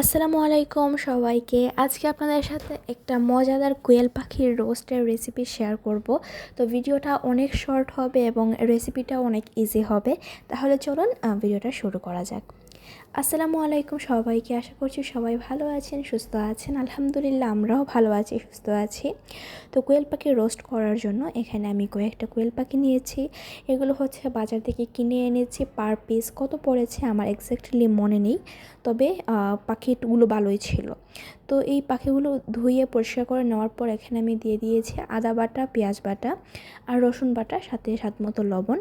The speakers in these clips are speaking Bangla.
আসসালামু আলাইকুম সবাইকে। আজকে আপনাদের সাথে একটা মজাদার কোয়েল পাখির রোস্টের রেসিপি শেয়ার করব। তো ভিডিওটা অনেক শর্ট হবে এবং রেসিপিটা অনেক ইজি হবে। তাহলে চলুন ভিডিওটা শুরু করা যাক। আসসালামু আলাইকুম সবাইকে। আশা করছি সবাই ভালো আছেন, সুস্থ আছেন। আলহামদুলিল্লাহ, আমরাও ভালো আছি, সুস্থ আছি। তো কোয়েল পাখি রোস্ট করার জন্য এখানে আমি কয়েকটা কোয়েল পাখি নিয়েছি। এগুলো হচ্ছে বাজার থেকে কিনে এনেছি পার পিস। কত পড়েছে আমার এক্স্যাক্টলি মনে নেই, তবে পাখিগুলো ভালোই ছিল। তো এই পাখিগুলো ধুয়ে পরিষ্কার করে নেওয়ার পর এখানে আমি দিয়ে দিয়েছি আদা বাটা, পেঁয়াজ বাটা আর রসুন বাটা, সাথে স্বাদ মতো লবণ।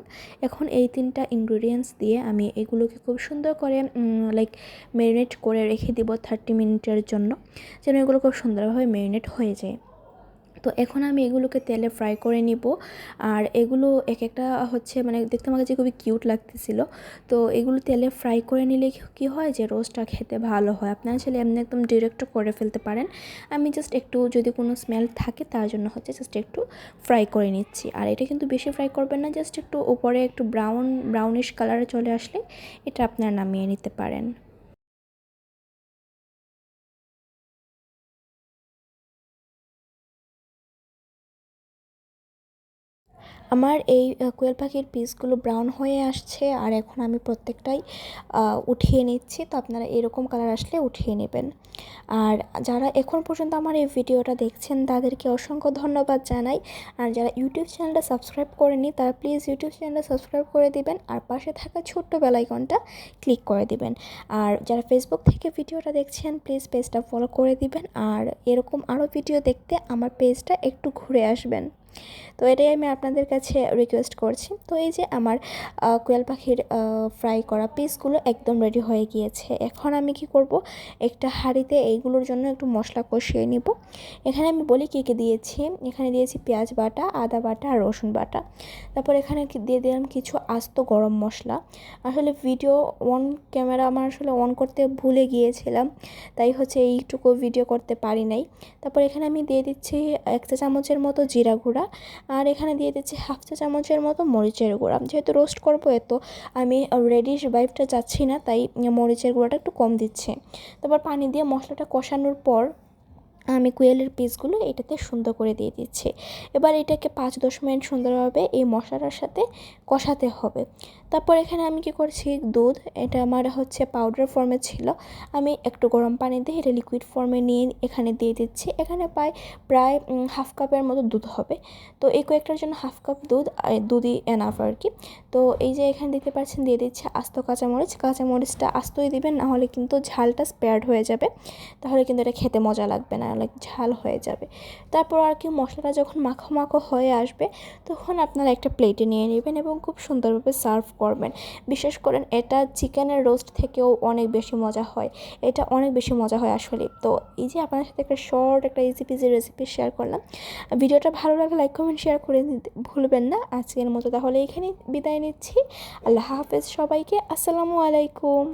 এখন এই তিনটা ইনগ্রিডিয়েন্টস দিয়ে আমি এগুলোকে খুব সুন্দর করে লাইক ম্যারিনেট করে রেখে দেবো থার্টি মিনিটের জন্য। যেন এগুলো খুব সুন্দরভাবে ম্যারিনেট হয়ে যায়। তো এখন আমি এগুলোকে তেলে ফ্রাই করে নিব। আর এগুলো এক একটা হচ্ছে মানে দেখতে আমার কাছে খুবই কিউট লাগতেছিল। তো এগুলো তেলে ফ্রাই করে নিলে কি হয় যে রোস্টটা খেতে ভালো হয়। আপনারা চাইলে এমনি একদম ডিরেক্ট করে ফেলতে পারেন। আমি জাস্ট একটু যদি কোনো স্মেল থাকে তার জন্য হচ্ছে জাস্ট একটু ফ্রাই করে নিচ্ছি। আর এটা কিন্তু বেশি ফ্রাই করবেন না জাস্ট একটু উপরে একটু ব্রাউন ব্রাউনিশ কালারে চলে আসলে এটা আপনারা নামিয়ে নিতে পারেন। আমার এই কোয়েল পাখির পিসগুলো ব্রাউন হয়ে আসছে আর এখন আমি প্রত্যেকটাই উঠিয়ে নিচ্ছি। তো আপনারা এরকম কালার আসলে উঠিয়ে নেবেন। আর যারা এখন পর্যন্ত আমার এই ভিডিওটা দেখছেন, তাদেরকে অসংখ্য ধন্যবাদ জানাই। আর যারা ইউটিউব চ্যানেলটা সাবস্ক্রাইব করেনি তারা প্লিজ ইউটিউব চ্যানেলটা সাবস্ক্রাইব করে দিবেন আর পাশে থাকা ছোট্ট বেলাইকনটা ক্লিক করে দিবেন। আর যারা ফেসবুক থেকে ভিডিওটা দেখছেন, প্লিজ পেজটা ফলো করে দিবেন। আর এরকম আরও ভিডিও দেখতে আমার পেজটা একটু ঘুরে আসবেন। তো এটাই আমি আপনাদের কাছে রিকোয়েস্ট করছি। তো এই যে আমার কোয়েল পাখির ফ্রাই করা পিসগুলো একদম রেডি হয়ে গিয়েছে। এখন আমি কি করব? একটা হাঁড়িতে এইগুলোর জন্য একটু মশলা কষিয়ে নিব। এখানে আমি বলি কী কী দিয়েছি? এখানে দিয়েছি পেঁয়াজ বাটা, আদা বাটা আর রসুন বাটা। তারপর এখানে দিয়ে দিলাম কিছু আস্ত গরম মশলা। আসলে ভিডিও অন ক্যামেরা আমার আসলে অন করতে ভুলে গিয়েছিলাম। তাই হচ্ছে এইটুকু ভিডিও করতে পারি নাই। তারপর এখানে আমি দিয়ে দিচ্ছি এক চা চামচের মতো জিরা গুঁড়া। আর এখানে দিয়ে দিচ্ছি হাফ চা চামচের মতো মরিচের গুঁড়া। যেহেতু রোস্ট করব এত, আমি রেডিশ বাইফটা চাচ্ছি না, তাই মরিচের গুঁড়াটা একটু কম দিচ্ছে। তারপর পানি দিয়ে মশলাটা কষানোর পর আমি কুয়েলের পিসগুলো এটাতে সুন্দর করে দিয়ে দিচ্ছি। এবার এটাকে পাঁচ দশ মিনিট সুন্দরভাবে এই মশলাটার সাথে কষাতে হবে। তারপর এখানে আমি কি করছি? দুধ, এটা আমার হচ্ছে পাউডার ফর্মে ছিল। আমি একটু গরম পানি দিয়ে এটা লিকুইড ফর্মে নিয়ে এখানে দিয়ে দিচ্ছি। এখানে প্রায় প্রায় হাফ কাপের মতো দুধ হবে। তো এই কয়েকটার জন্য হাফ কাপ দুধ দুধই এনাফ আর কি। তো এই যে এখানে দিতে পারছেন দিয়ে দিচ্ছে আস্ত কাঁচামরিচ। কাঁচামরিচটা আস্তই দিবেন নাহলে কিন্তু ঝালটা স্পেয়ার্ড হয়ে যাবে। তাহলে কিন্তু এটা খেতে মজা লাগবে না। লাইক ঝাল হয়ে যাবে। তারপর আর কি মশলাটা যখন মাখো মাখো হয়ে আসবে, তখন আপনারা একটা প্লেটে নিয়ে নেবেন এবং খুব সুন্দরভাবে সার্ভ করবেন। বিশেষ করে এটা চিকেনের রোস্ট থেকেও অনেক বেশি মজা হয়। এটা অনেক বেশি মজা হয় আসলে। তো এই যে আপনার সাথে একটা শর্ট একটা ইজি পিজি রেসিপি শেয়ার করলাম, ভিডিওটা ভালো লাগলে লাইক কমেন্ট শেয়ার করে ভুলবেন না। আজকের মতো তাহলে এখানেই বিদায় নিচ্ছি। আল্লাহ হাফেজ সবাইকে। আসসালামু আলাইকুম।